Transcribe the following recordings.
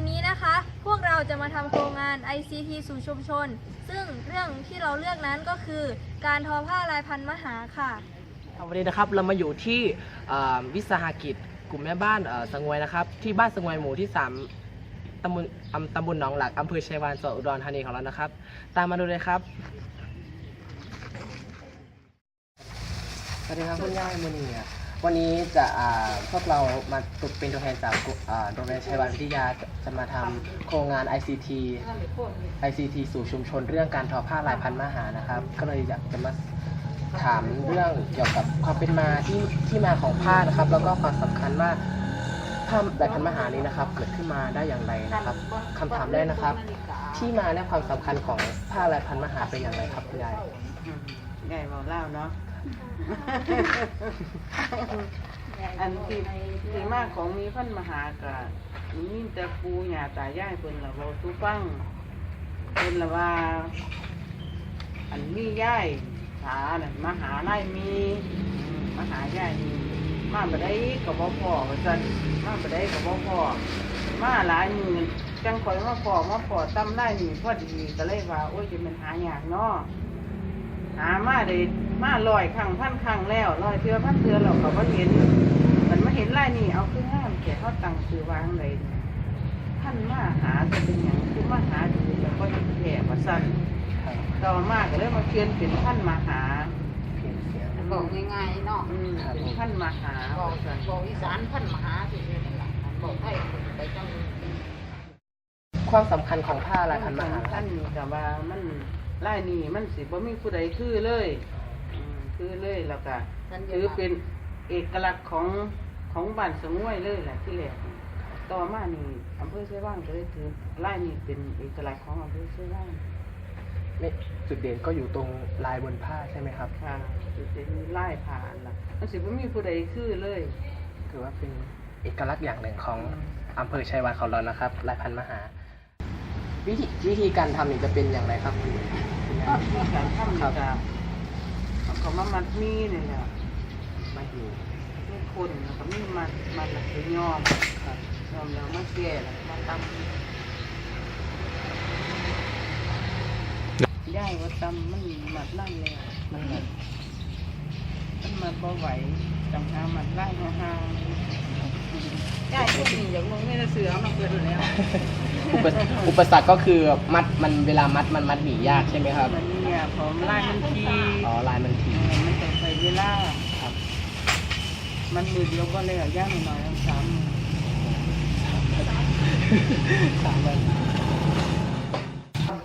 ันนี้นะคะ พวกเราจะมาทำโครงงาน ICT สู่ชุมชน ซึ่งเรื่องที่เราเลือกนั้นก็คือ การทอผ้าลายพันมหาค่ะ วันนี้นะครับเรามาอยู่ที่เอ่อวิสาหกิจกลุ่มแม่บ้านเอ่อสงวยนะครับ ที่บ้านสงวยหมู่ที่ 3ตำบลอำตำบลหนองหลักอำเภอชัยวานจังหวัดอุดรธานีของเรานะครับ ตามมาดูเลยครับสวัสดีครับคุณย่ายมณีอ่ วันนี้จะอ่าพวกเรามาตุกเป็นตัวแทนจากกุอ่าโรงเรียนชัยวานวิทยาจะมาทำโครงงาน ICT ICT สู่ชุมชนเรื่องการทอผ้าลายพันมหานะครับ ก็เลยอยากจะมาถามเรื่องเกี่ยวกับความเป็นมาที่ที่มาของผ้านะครับ แล้วก็ความสำคัญว่าผ้าลายพันมหานี้นะครับ เกิดขึ้นมาได้อย่างไรนะครับคำถามแรกนะครับ ที่มาและความสำคัญของผ้าลายพันมหาเป็นอย่างไรครับคุณยายใหญ่บอกเล่าเนาะ อันที่ที่มากของมีพันมหากะมีแต่ปูหยาตายายเพิ่นละเว้าสู่ฟังเพิ่นละว่า อันมียายหาน่ะมาหาไล่มีมาหายายมีมาบ่ได้ก็บ่พอว่าซั่นมาบ่ได้ก็บ่พอมาหลายมือจังข่อยมาพอมาพอตำไล่นี่พอดีก็เลยว่าโอ้ยจะมันหายากเนาะ หามาเลยมาลอยครั้งพันครั้งแล้วลอยเทือพันเทือเราก็บ่เห็นมันมาเห็นลายนี่เอาขึ้นห้ามแกเขาตั้งซื้อวางเลยท่านมาหาจะเป็นอย่างคือมาหาดูแล้วก็ยังแผ่มาสั้นต่อมาก็เลยมาเขียนเป็นท่านมาหาบอกง่ายๆเนาะอืมเป็นท่านมาหาบอกว่าซั่นบอกอีสานพันมหาสิเนี่ยนั่นล่ะบอกให้ไปจังความสำคัญของผ้าลายพันมหาท่านนี่กับว่ามัน ลายนี่มันสิบ่มีผู้ใดคือเลยอืมคือเลยแล้วก็ถือเป็นเอกลักษณ์ของของบ้านสงวยเลยแหละที่แรกต่อมานี่อำเภอเสว่างก็เลยถือไล่นี่เป็นเอกลักษณ์ของอำเภอเสว่างไม่จุดเด่นก็อยู่ตรงลายบนผ้าใช่ไหมครับ ค่ะจะเป็นไล่ผ่านล่ะมันสิบ่มีผู้ใดคือเลย ถือว่าเป็นเอกลักษณ์อย่างหนึ่งของอำเภอชัยวานของเรานะครับลายพันมหา วิธีวิธีการทำนี่จะเป็นอย่างไรครับคุณคุณยายมีการทำนี่ก็เอาเขามามัดมีนี่แหละไม่มีมีคนแล้วก็มีมัดมัดแล้วก็ย้อมครับย้อมแล้วมาแก่แล้วก็มาตำย่ายว่าตำมันมัดนั่นแล้วมันมัดมันมาบ่ไหว จังหามันไล่มาหาย่ายพูดถึงอย่างลงไม่ได้เสือมาเกินแล้ว อุปอุปสรรคก็คือมัดมันเวลามัดมันมัดหนียากใช่ไหมครับ มันเนี่ยผมไล่มันทีอ๋อลายมันทีเออมันต้องใช้เวลา ครับ มันมือเดียวก็เลยย่างหน่อยๆต้องสามมือสามวัน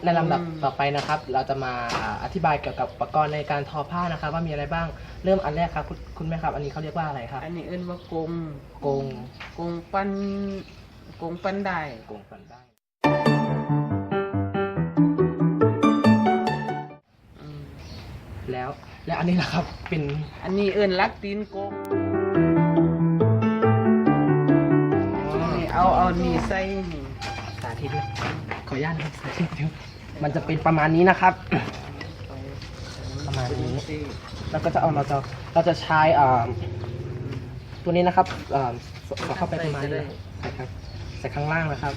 ในลำดับต่อไปนะครับ เราจะมาอ่าอธิบายเกี่ยวกับอุปกรณ์ในการทอผ้านะครับ ว่ามีอะไรบ้างเริ่มอันแรกครับคุณคุณแม่ครับ อันนี้เขาเรียกว่าอะไรครับ อันนี้เอิ้นว่ากงกงกงปันกงปันได้กงฟันได้อืมแล้วและอันนี้นะครับเป็นอันนี้เอิ้นลักตีนกงนี่เอาเอานี่ใส่นี่สาธิตนะขออนุญาตนะครับสาธิตเดี๋ยว มันจะเป็นประมาณนี้นะครับ ประมาณนี้ แล้วก็จะเอาเราจะเราจะใช้อ่าตัวนี้นะครับอ่าสสอดเข้าไปประมาณนี้ใส่ครับใส่ข้างล่างนะครับ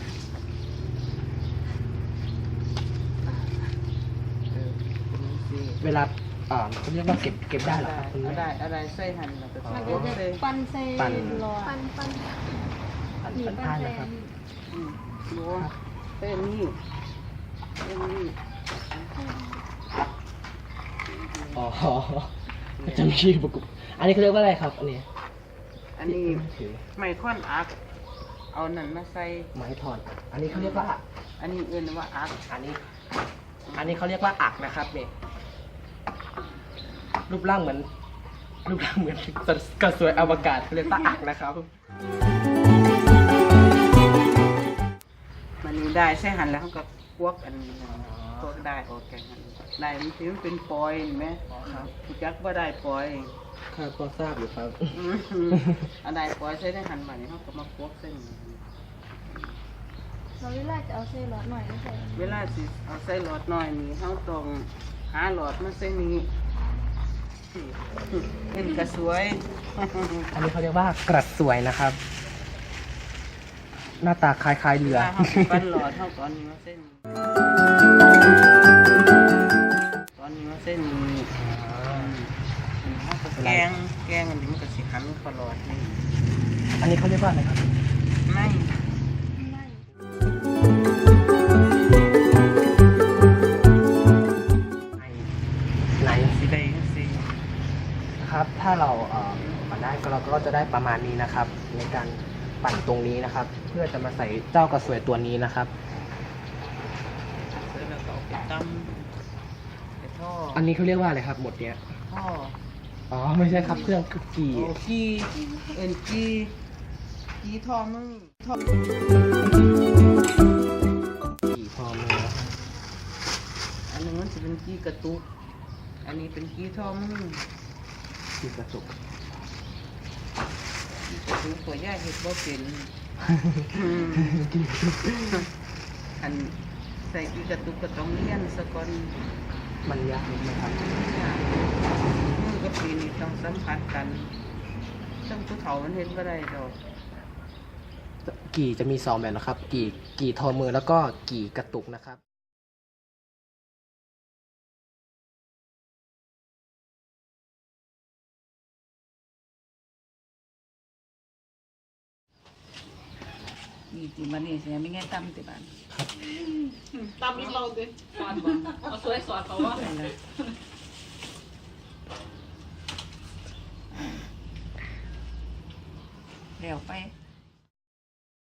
เวลาอ่าเขาเรียกว่าเก็บเก็บได้เหรอครับคุณอะแม่ไรอะไรใส่หั่นแล้วก็มันใส่ก็จะใส่ปั้นเส้ปั้นนปั้นปั้นอันหนีเป็นปั้ผ้านเส้นะครับนอืมดูใส่นี่ใส่นี่ อ๋อมันจะมีประกบอันนี้เขาเรียกว่าอะไรครับ อันนี้อันนี้ถือไม้ค้อนอักเอานั่นมาใส่ไม้ถอน อันนี้เขาเรียกว่า อันนี้เอิ้นว่าอักอันนี้ อันนี้เขาเรียกว่าอักนะครับเนี่ยรูปร่างเหมือนรูปร่างเหมือนกระสวยอวกาศเขาเรียกว่าอักนะครับมันนี่ได้ใส่หั่นแล้วเขาก็ พวกอันพวกได้ออกแกงหั่นได้มันสิมันเป็นปอยเห็นไหมครับจักบ่าได้ปอยข้าก็ทราบอยู่ครับอันใดปอยใส่ได้หันมานี่เขาก็มาพวกเส้นเราเวลาจะเอาเส้นรอดหน่อยไม่ใช่เวลาสิเอาใส่หลอดหน้อยนี่เขาต้องหาหลอดมาใส่นี่เป็นกระสวย อันนี้เขาเรียกว่ากระสวยนะครับ หน้าตาคล้ายๆเรือเวลาเขาสิปั้นหลอดเท่าตอนนี้มาเส้น ตอนนี้มาเส้นนี้เขาก็แกงแกงอันนี้มันก็สิขันเขาหลอดนี่อันนี้เขาเรียกว่าอะไรครับ ไม่ไหนสิได้สิครับ ถ้าเราเอ่อปั่นได้ก็เราก็จะได้ประมาณนี้นะครับ ในการปั่นตรงนี้นะครับ เพื่อจะมาใส่เจ้ากระสวยตัวนี้นะครับเสร็จแล้วก็เอาไปตำไปท่ออันนี้เขาเรียกว่าอะไรครับ หมดเนี้ย ท่ออ๋อ ไม่ใช่ครับเครื่องคือกี่ โอ้กี้เอ็นกี้กี้ท่อมึงท่อกี่พอมืออันนึงมันจะเป็นกี้กระตุก อันนี้เป็นกี้ท่อมึงกี่กระจุกกี้กระตุกตัวย่าเห็ดบ่เป็นกี่กระจุก อันใส่กี้กระตุกก็ต้องเลี้ยนสะก่อนมันยากนิดไหมครับมือกับปีนี่ต้องสัมผัสกันซึ่งผู้เฒ่ามันเห็นบ่ได้ดอกกี่จะมีสองแบบนะครับ กี่กี่ทอมือแล้วก็กี่กระตุกนะครับ นี่จิมันนี่เสียไม่ไงตำติบ้านตามอีเราดิสอนบ่เอาสวยสอนเขาว่าเดี๋ยวไป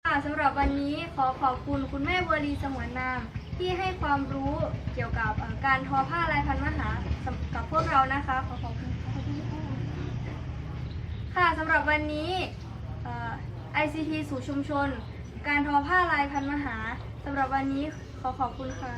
ค่ะสำหรับวันนี้ขอขอบคุณคุณแม่บัวลีสงวนนาม ที่ให้ความรู้เกี่ยวกับเอ่อการทอผ้าลายพันมหาสำกับพวกเรานะคะ ขอขอบคุณค่ะค่ะสำหรับวันนี้เอ่อ ICT สู่ชุมชน การทอผ้าลายพันมหาสำหรับวันนี้ขอขอบคุณค่ะ